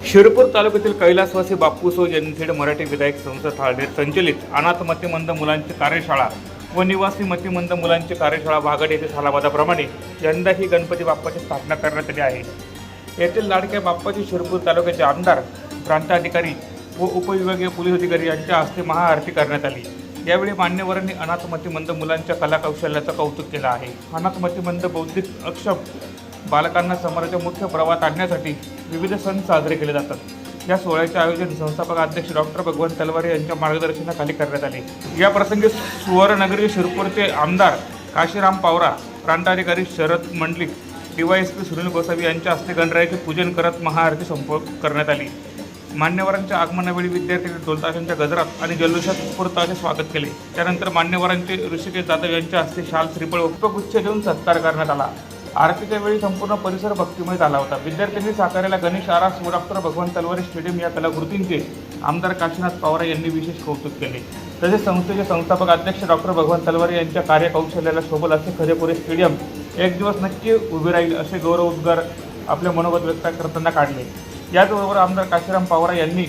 शिरपूर तालुक्यातील कैलासवासी बापूसो जनथेड मराठी विधायक संस्था थाळनेर संचलित अनाथ मतिमंद मुलांची कार्यशाळा व निवासी मतिमंद मुलांची कार्यशाळा भागड येथे सालाबादाप्रमाणे यंदा ही गणपती बाप्पाची स्थापना करण्यात आली आहे. येथील लाडक्या बाप्पाची शिरपूर तालुक्याचे आमदार प्रांताधिकारी व उपविभागीय पोलीस अधिकारी यांच्या हस्ते महाआरती करण्यात आली. यावेळी मान्यवरांनी अनाथ मतिमंद मुलांच्या कलाकौशल्याचं कौतुक केलं आहे. अनाथ मतिमंद बौद्धिक अक्षम बालकांना समाजाच्या मुख्य प्रवाहात आणण्यासाठी विविध सण साजरे केले जातात. या सोहळ्याचे आयोजन संस्थापक अध्यक्ष डॉक्टर भगवंत तलवारे यांच्या मार्गदर्शनाखाली करण्यात आले. या प्रसंगी सुवर्णनगरी शिरपूरचे आमदार काशीराम पावरा प्रांताधिकारी शरद मंडलिक डीवायएसपी सुनील गोसावी यांच्या हस्ते गणरायाचे पूजन करत महाआरती संपन्न करण्यात आली. मान्यवरांच्या आगमनावेळी विद्यार्थ्यांनी ढोलताशांच्या गजरात आणि जल्लोषात उत्स्फूर्ताचे स्वागत केले. त्यानंतर मान्यवरांचे ऋषिकेश जाधव यांच्या हस्ते शाल श्रीफळ उपगुच्छ देऊन सत्कार करण्यात आला. आरतीच्या वेळी संपूर्ण परिसर भक्तिमय झाला होता. विद्यार्थ्यांनी साकारलेल्या गणेश आरास व डॉक्टर भगवान तलवारे स्टेडियम या कलाकृतींचे आमदार काशीनाथ पवार यांनी विशेष कौतुक केले. तसेच संस्थेचे संस्थापक अध्यक्ष डॉक्टर भगवान तलवारे यांच्या कार्यकौशल्याला शोभल असे खरेपुरे स्टेडियम एक दिवस नक्की उभे राहील असे गौरव उद्गार आपले मनोगत व्यक्त करताना काढले. याचबरोबर आमदार काशीराम पवार यांनी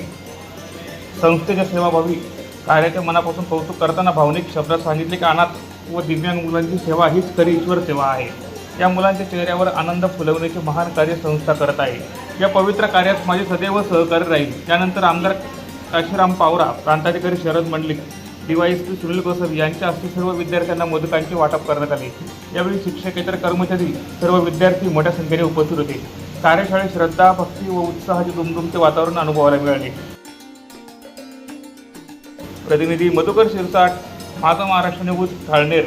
संस्थेच्या सेवाभावी कार्याचे मनापासून कौतुक करताना भावनिक शब्दात सांगितले की अनाथ व दिव्यांग मुलांची सेवा हीच खरी ईश्वर सेवा आहे. या मुलांच्या चेहऱ्यावर आनंद फुलवण्याचे महान कार्य संस्था करत आहे. या पवित्र कार्यात माझे सदैव सहकार्य राहील. त्यानंतर आमदार काशीराम पावरा प्रांताधिकारी शरद मंडलिक डीवायएसपी सुनील गोसावी यांच्या हस्ते सर्व विद्यार्थ्यांना मोदकांचे वाटप करण्यात आले. यावेळी शिक्षकेतर कर्मचारी सर्व विद्यार्थी मोठ्या संख्येने उपस्थित होते. कार्यशाळेत श्रद्धा भक्ती व उत्साहाचे दुमदुमते वातावरण अनुभवायला मिळाले. प्रतिनिधी मधुकर शिरसाट माझा महाराष्ट्र न्यूज थाळनेर